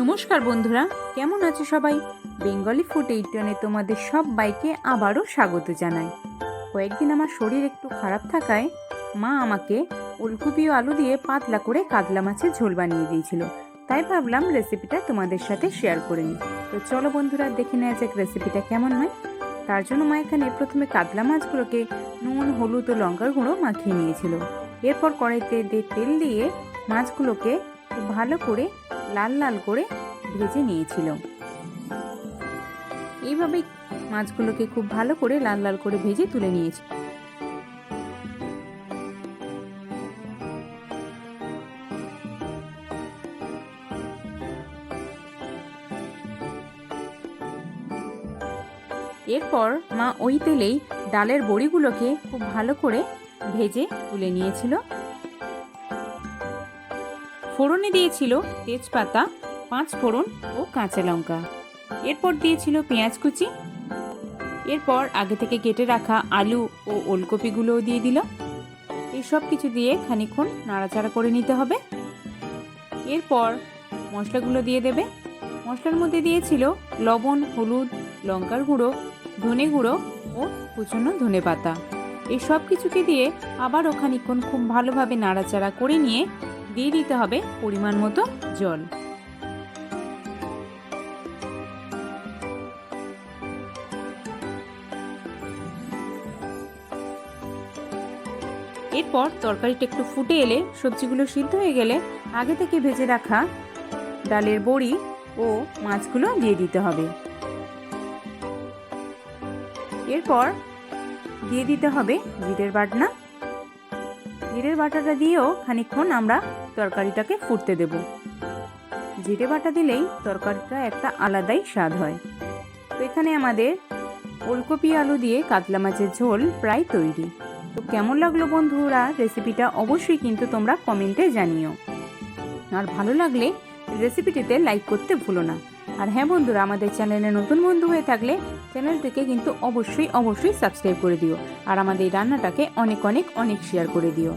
নমস্কার বন্ধুরা, কেমন আছো সবাই? বেঙ্গলি ফুড এইটনে তোমাদের সব বাইকে আবারও স্বাগত জানাই। কয়েকদিন আমার শরীর একটু খারাপ থাকায় মা আমাকে ওলকপি ও আলু দিয়ে পাতলা করে কাতলা মাছের ঝোল বানিয়ে দিয়েছিল। তাই ভাবলাম রেসিপিটা তোমাদের সাথে শেয়ার করে নিই। তো চলো বন্ধুরা, দেখে নেওয়া যাক রেসিপিটা কেমন হয়। তার জন্য মা এখানে প্রথমে কাতলা মাছগুলোকে নুন, হলুদ ও লঙ্কার গুঁড়ো মাখিয়ে নিয়েছিল। এরপর কড়াইতে তেল দিয়ে মাছগুলোকে ভালো করে লাল লাল করে ভেজে নিয়েছিল। এইভাবে মাছগুলোকে খুব ভালো করে লাল লাল করে ভেজে তুলে নিয়েছি। এরপর মা ওই তেলেই ডালের বড়িগুলোকে খুব ভালো করে ভেজে তুলে নিয়েছিল। ফোড়নে দিয়েছিল তেজপাতা, পাঁচ ফোড়ন ও কাঁচা লঙ্কা। এরপর দিয়েছিল পেঁয়াজ কুচি। এরপর আগে থেকে কেটে রাখা আলু ও ওলকপিগুলোও দিয়ে দিল। এই সব কিছু দিয়ে খানিক্ষণ নাড়াচাড়া করে নিতে হবে। এরপর মশলাগুলো দিয়ে দেবে। মশলার মধ্যে দিয়েছিল লবণ, হলুদ, লঙ্কার গুঁড়ো, ধনে গুঁড়ো ও কুচনো ধনে পাতা এই সব কিছুকে দিয়ে আবারও খানিক্ষণ খুব ভালোভাবে নাড়াচাড়া করে নিয়ে দিয়ে দিতে হবে পরিমাণ মতো জল। এরপর তরকারিটা একটু ফুটে এলে সবজিগুলো সিদ্ধ হয়ে গেলে আগে থেকে ভেজে রাখা ডালের বড়ি ও মাছগুলো দিয়ে দিতে হবে। এরপর দিয়ে দিতে হবে জিরের বাটনা। জিরের বাটাটা দিয়েও খানিক্ষণ আমরা তরকারিটাকে ফুটতে দেব। জিরে বাটা দিলেই তরকারিটা একটা আলাদাই স্বাদ হয়। তো এখানে আমাদের ওলকপি আলু দিয়ে কাতলা মাছের ঝোল প্রায় তৈরি। তো কেমন লাগল বন্ধুরা? রেসিপিটা অবশ্যই কিন্তু তোমরা কমেন্টে জানিও। আর ভালো লাগলে রেসিপিটিতে লাইক করতে ভুলো না। আর হ্যাঁ বন্ধুরা, আমাদের চ্যানেলে নতুন বন্ধু হয়ে থাকলে চ্যানেলটিকে কিন্তু অবশ্যই অবশ্যই সাবস্ক্রাইব করে দিও। আর আমাদের এই রান্নাটাকে অনেক অনেক অনেক শেয়ার করে দিও।